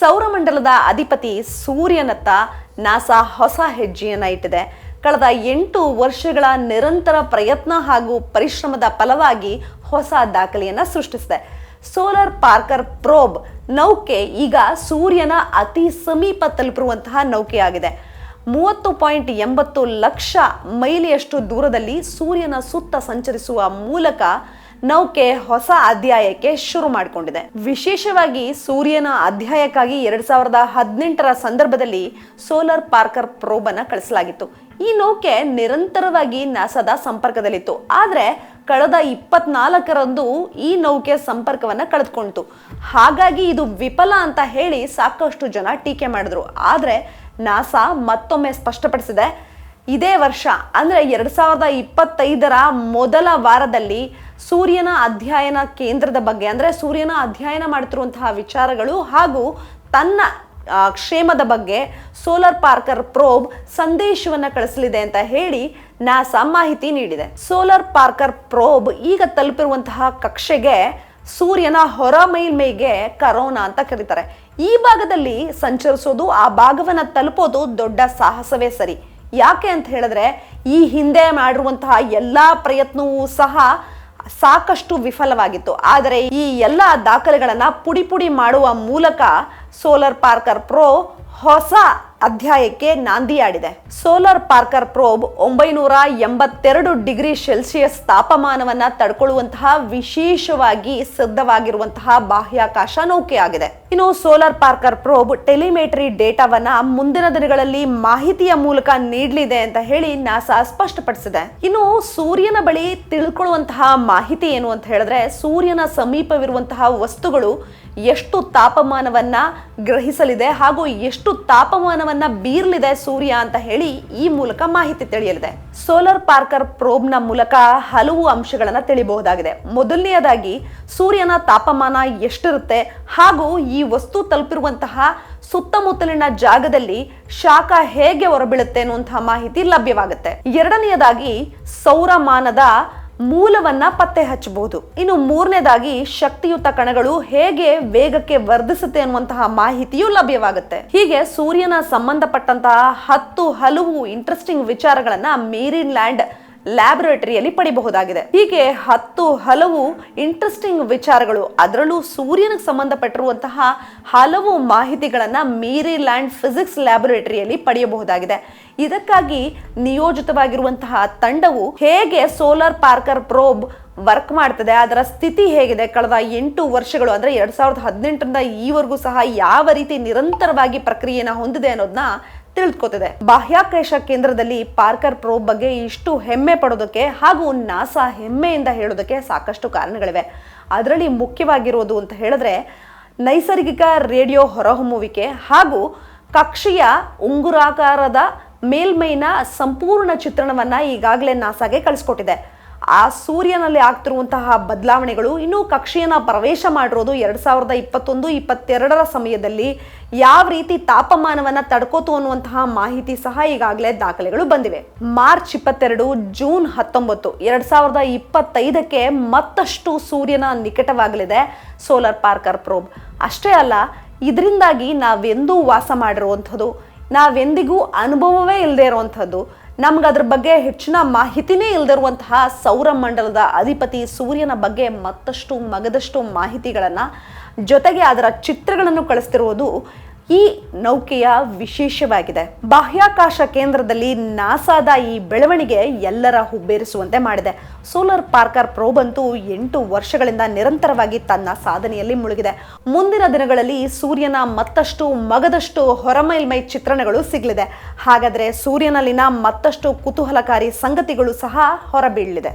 ಸೌರಮಂಡಲದ ಅಧಿಪತಿ ಸೂರ್ಯನತ್ತ ನಾಸಾ ಹೊಸ ಹೆಜ್ಜೆಯನ್ನು ಇಟ್ಟಿದೆ. ಕಳೆದ ಎಂಟು ವರ್ಷಗಳ ನಿರಂತರ ಪ್ರಯತ್ನ ಹಾಗೂ ಪರಿಶ್ರಮದ ಫಲವಾಗಿ ಹೊಸ ದಾಖಲೆಯನ್ನು ಸೃಷ್ಟಿಸಿದೆ. ಸೋಲಾರ್ ಪಾರ್ಕರ್ ಪ್ರೋಬ್ ನೌಕೆ ಈಗ ಸೂರ್ಯನ ಅತಿ ಸಮೀಪ ತಲುಪಿರುವಂತಹ ನೌಕೆಯಾಗಿದೆ. ಮೂವತ್ತು ಪಾಯಿಂಟ್ ಎಂಬತ್ತು ಲಕ್ಷ ಮೈಲಿಯಷ್ಟು ದೂರದಲ್ಲಿ ಸೂರ್ಯನ ಸುತ್ತ ಸಂಚರಿಸುವ ಮೂಲಕ ನೌಕೆ ಹೊಸ ಅಧ್ಯಾಯಕ್ಕೆ ಶುರು ಮಾಡಿಕೊಂಡಿದೆ. ವಿಶೇಷವಾಗಿ ಸೂರ್ಯನ ಅಧ್ಯಾಯಕ್ಕಾಗಿ ಎರಡ್ ಸಾವಿರದ ಹದಿನೆಂಟರ ಸಂದರ್ಭದಲ್ಲಿ ಸೋಲಾರ್ ಪಾರ್ಕರ್ ಪ್ರೋಬ್ ಅನ್ನ ಕಳಿಸಲಾಗಿತ್ತು. ಈ ನೌಕೆ ನಿರಂತರವಾಗಿ ನಾಸಾದ ಸಂಪರ್ಕದಲ್ಲಿತ್ತು. ಆದ್ರೆ ಕಳೆದ ಇಪ್ಪತ್ನಾಲ್ಕರಂದು ಈ ನೌಕೆ ಸಂಪರ್ಕವನ್ನ ಕಳೆದುಕೊಂಡಿತು. ಹಾಗಾಗಿ ಇದು ವಿಫಲ ಅಂತ ಹೇಳಿ ಸಾಕಷ್ಟು ಜನ ಟೀಕೆ ಮಾಡಿದ್ರು. ಆದ್ರೆ ನಾಸಾ ಮತ್ತೊಮ್ಮೆ ಸ್ಪಷ್ಟಪಡಿಸಿದೆ. ಇದೇ ವರ್ಷ, ಅಂದ್ರೆ ಎರಡು ಸಾವಿರದ ಇಪ್ಪತ್ತೈದರ ಮೊದಲ ವಾರದಲ್ಲಿ ಸೂರ್ಯನ ಅಧ್ಯಯನ ಕೇಂದ್ರದ ಬಗ್ಗೆ, ಅಂದ್ರೆ ಸೂರ್ಯನ ಅಧ್ಯಯನ ಮಾಡುತ್ತಿರುವಂತಹ ವಿಚಾರಗಳು ಹಾಗೂ ತನ್ನ ಕ್ಷೇಮದ ಬಗ್ಗೆ ಸೋಲಾರ್ ಪಾರ್ಕರ್ ಪ್ರೋಬ್ ಸಂದೇಶವನ್ನ ಕಳಿಸಲಿದೆ ಅಂತ ಹೇಳಿ ನಾಸಾ ಮಾಹಿತಿ ನೀಡಿದೆ. ಸೋಲಾರ್ ಪಾರ್ಕರ್ ಪ್ರೋಬ್ ಈಗ ತಲುಪಿರುವಂತಹ ಕಕ್ಷೆಗೆ ಸೂರ್ಯನ ಹೊರ ಮೇಲ್ಮೈಗೆ ಕರೋನಾ ಅಂತ ಕರೀತಾರೆ. ಈ ಭಾಗದಲ್ಲಿ ಸಂಚರಿಸೋದು, ಆ ಭಾಗವನ್ನ ತಲುಪೋದು ದೊಡ್ಡ ಸಾಹಸವೇ ಸರಿ. ಯಾಕೆ ಅಂತ ಹೇಳಿದ್ರೆ, ಈ ಹಿಂದೆ ಮಾಡಿರುವಂತಹ ಎಲ್ಲ ಪ್ರಯತ್ನವೂ ಸಹ ಸಾಕಷ್ಟು ವಿಫಲವಾಗಿತ್ತು. ಆದರೆ ಈ ಎಲ್ಲ ದಾಖಲೆಗಳನ್ನು ಪುಡಿ ಪುಡಿ ಮಾಡುವ ಮೂಲಕ ಸೋಲಾರ್ ಪಾರ್ಕರ್ ಪ್ರೋ ಹೊಸ ಅಧ್ಯಾಯಕ್ಕೆ ನಾಂದಿಯಾಡಿದೆ. ಸೋಲಾರ್ ಪಾರ್ಕರ್ ಪ್ರೋಬ್ ಒಂಬೈನೂರ ಎಂಬತ್ತೆರಡು ಡಿಗ್ರಿ ಸೆಲ್ಸಿಯಸ್ ತಾಪಮಾನವನ್ನ ತಡ್ಕೊಳ್ಳುವಂತಹ ವಿಶೇಷವಾಗಿ ಸಿದ್ಧವಾಗಿರುವಂತಹ ಬಾಹ್ಯಾಕಾಶ ನೌಕೆಯಾಗಿದೆ. ಇನ್ನು ಸೋಲಾರ್ ಪಾರ್ಕರ್ ಪ್ರೋಬ್ ಟೆಲಿಮೆಟ್ರಿ ಡೇಟಾವನ್ನ ಮುಂದಿನ ದಿನಗಳಲ್ಲಿ ಮಾಹಿತಿಯ ಮೂಲಕ ನೀಡಲಿದೆ ಅಂತ ಹೇಳಿ ನಾಸಾ ಸ್ಪಷ್ಟಪಡಿಸಿದೆ. ಇನ್ನು ಸೂರ್ಯನ ಬಳಿ ತಿಳ್ಕೊಳ್ಳುವಂತಹ ಮಾಹಿತಿ ಏನು ಅಂತ ಹೇಳಿದ್ರೆ ಸೂರ್ಯನ ಸಮೀಪವಿರುವಂತಹ ವಸ್ತುಗಳು ಎಷ್ಟು ತಾಪಮಾನವನ್ನ ಗ್ರಹಿಸಲಿದೆ ಹಾಗೂ ಎಷ್ಟು ತಾಪಮಾನವನ್ನ ಬೀರ್ಲಿದೆ ಸೂರ್ಯ ಅಂತ ಹೇಳಿ ಈ ಮೂಲಕ ಮಾಹಿತಿ ತಿಳಿಯಲಿದೆ. ಸೋಲಾರ್ ಪಾರ್ಕರ್ ಪ್ರೋಬ್ನ ಮೂಲಕ ಹಲವು ಅಂಶಗಳನ್ನು ತಿಳಿಬಹುದಾಗಿದೆ ಮೊದಲನೆಯದಾಗಿ, ಸೂರ್ಯನ ತಾಪಮಾನ ಎಷ್ಟಿರುತ್ತೆ ಹಾಗೂ ಈ ವಸ್ತು ತಲುಪಿರುವಂತಹ ಸುತ್ತಮುತ್ತಲಿನ ಜಾಗದಲ್ಲಿ ಶಾಖ ಹೇಗೆ ಹೊರಬೀಳುತ್ತೆ ಅನ್ನುವಂತಹ ಮಾಹಿತಿ ಲಭ್ಯವಾಗುತ್ತೆ. ಎರಡನೆಯದಾಗಿ, ಸೌರಮಾನದ ಮೂಲವನ್ನ ಪತ್ತೆ ಹಚ್ಚಬಹುದು. ಇನ್ನು ಮೂರನೇದಾಗಿ ಶಕ್ತಿಯುತ ಕಣಗಳು ಹೇಗೆ ವೇಗಕ್ಕೆ ವರ್ಧಿಸುತ್ತೆ ಅನ್ನುವಂತಹ ಮಾಹಿತಿಯು ಲಭ್ಯವಾಗುತ್ತೆ. ಹೀಗೆ ಸೂರ್ಯನ ಸಂಬಂಧಪಟ್ಟಂತಹ ಹತ್ತು ಹಲವು ಇಂಟ್ರೆಸ್ಟಿಂಗ್ ವಿಚಾರಗಳನ್ನ ಮೇರಿನ್ ಲ್ಯಾಂಡ್ ಲ್ಯಾಬೊರೇಟರಿಯಲ್ಲಿ ಪಡಿಬಹುದಾಗಿದೆ. ಹೀಗೆ ಹತ್ತು ಹಲವು ಇಂಟ್ರೆಸ್ಟಿಂಗ್ ವಿಚಾರಗಳು, ಅದರಲ್ಲೂ ಸೂರ್ಯನಿಗೆ ಸಂಬಂಧಪಟ್ಟಿರುವಂತಹ ಹಲವು ಮಾಹಿತಿಗಳನ್ನ ಮೇರಿಲ್ಯಾಂಡ್ ಫಿಸಿಕ್ಸ್ ಲ್ಯಾಬೊರೇಟರಿಯಲ್ಲಿ ಪಡೆಯಬಹುದಾಗಿದೆ. ಇದಕ್ಕಾಗಿ ನಿಯೋಜಿತವಾಗಿರುವಂತಹ ತಂಡವು ಹೇಗೆ ಸೋಲಾರ್ ಪಾರ್ಕರ್ ಪ್ರೋಬ್ ವರ್ಕ್ ಮಾಡ್ತದೆ, ಅದರ ಸ್ಥಿತಿ ಹೇಗಿದೆ, ಕಳೆದ ಎಂಟು ವರ್ಷಗಳು ಅಂದ್ರೆ ಎರಡ್ ಸಾವಿರದ ಹದಿನೆಂಟರಿಂದ ಈವರೆಗೂ ಸಹ ಯಾವ ರೀತಿ ನಿರಂತರವಾಗಿ ಪ್ರಕ್ರಿಯೆನ ಹೊಂದಿದೆ ಅನ್ನೋದನ್ನ ತಿಳಿದುಕೋತಿದೆ ಬಾಹ್ಯಾಕಾಶ ಕೇಂದ್ರದಲ್ಲಿ ಪಾರ್ಕರ್ ಪ್ರೋಬ್ ಬಗ್ಗೆ ಇಷ್ಟು ಹೆಮ್ಮೆ ಪಡೋದಕ್ಕೆ ಹಾಗೂ ನಾಸಾ ಹೆಮ್ಮೆಯಿಂದ ಹೇಳೋದಕ್ಕೆ ಸಾಕಷ್ಟು ಕಾರಣಗಳಿವೆ. ಅದರಲ್ಲಿ ಮುಖ್ಯವಾಗಿರೋದು ಅಂತ ಹೇಳಿದ್ರೆ, ನೈಸರ್ಗಿಕ ರೇಡಿಯೋ ಹೊರಹೊಮ್ಮುವಿಕೆ ಹಾಗೂ ಕಕ್ಷಿಯ ಉಂಗುರಾಕಾರದ ಮೇಲ್ಮೈನ ಸಂಪೂರ್ಣ ಚಿತ್ರಣವನ್ನ ಈಗಾಗಲೇ ನಾಸಾಗೆ ಕಳಿಸ್ಕೊಟ್ಟಿದೆ. ಆ ಸೂರ್ಯನಲ್ಲಿ ಆಗ್ತಿರುವಂತಹ ಬದಲಾವಣೆಗಳು ಇನ್ನೂ ಕಕ್ಷೆಯನ್ನು ಪ್ರವೇಶ ಮಾಡಿರೋದು ಎರಡ್ ಸಾವಿರದ ಇಪ್ಪತ್ತೊಂದು, ಇಪ್ಪತ್ತೆರಡರ ಸಮಯದಲ್ಲಿ ಯಾವ ರೀತಿ ತಾಪಮಾನವನ್ನ ತಡ್ಕೋತು ಅನ್ನುವಂತಹ ಮಾಹಿತಿ ಸಹ ಈಗಾಗಲೇ ದಾಖಲೆಗಳು ಬಂದಿವೆ. ಮಾರ್ಚ್ ಇಪ್ಪತ್ತೆರಡು, ಜೂನ್ ಹತ್ತೊಂಬತ್ತು, ಎರಡ್ ಸಾವಿರದ ಇಪ್ಪತ್ತೈದಕ್ಕೆ ಮತ್ತಷ್ಟು ಸೂರ್ಯನ ನಿಕಟವಾಗಲಿದೆ ಸೋಲಾರ್ ಪಾರ್ಕರ್ ಪ್ರೋಬ್. ಅಷ್ಟೇ ಅಲ್ಲ, ಇದರಿಂದಾಗಿ ನಾವೆಂದೂ ವಾಸ ಮಾಡಿರುವಂಥದ್ದು? ನಾವೆಂದಿಗೂ ಅನುಭವವೇ ಇಲ್ಲದೆ ಇರುವಂಥದ್ದು? ನಮ್ಗೆ ಅದ್ರ ಬಗ್ಗೆ ಹೆಚ್ಚಿನ ಮಾಹಿತಿನೇ ಇಲ್ದಿರುವಂತಹ ಸೌರಮಂಡಲದ ಅಧಿಪತಿ ಸೂರ್ಯನ ಬಗ್ಗೆ ಮತ್ತಷ್ಟು ಮಗದಷ್ಟು ಮಾಹಿತಿಗಳನ್ನು ಜೊತೆಗೆ ಅದರ ಚಿತ್ರಗಳನ್ನು ಕಳಿಸ್ತಿರುವುದು ಈ ನೌಕೆಯ ವಿಶೇಷವಾಗಿದೆ. ಬಾಹ್ಯಾಕಾಶ ಕೇಂದ್ರದಲ್ಲಿ ನಾಸಾದ ಈ ಬೆಳವಣಿಗೆ ಎಲ್ಲರ ಹುಬ್ಬೇರಿಸುವಂತೆ ಮಾಡಿದೆ. ಸೋಲಾರ್ ಪಾರ್ಕರ್ ಪ್ರೋಬ್ ಅಂತೂ ಎಂಟು ವರ್ಷಗಳಿಂದ ನಿರಂತರವಾಗಿ ತನ್ನ ಸಾಧನೆಯಲ್ಲಿ ಮುಳುಗಿದೆ. ಮುಂದಿನ ದಿನಗಳಲ್ಲಿ ಸೂರ್ಯನ ಮತ್ತಷ್ಟು ಮಗದಷ್ಟು ಹೊರಮೈಲ್ಮೈ ಚಿತ್ರಣಗಳು ಸಿಗಲಿದೆ. ಹಾಗಾದ್ರೆ ಸೂರ್ಯನಲ್ಲಿನ ಮತ್ತಷ್ಟು ಕುತೂಹಲಕಾರಿ ಸಂಗತಿಗಳು ಸಹ ಹೊರಬೀಳಲಿದೆ.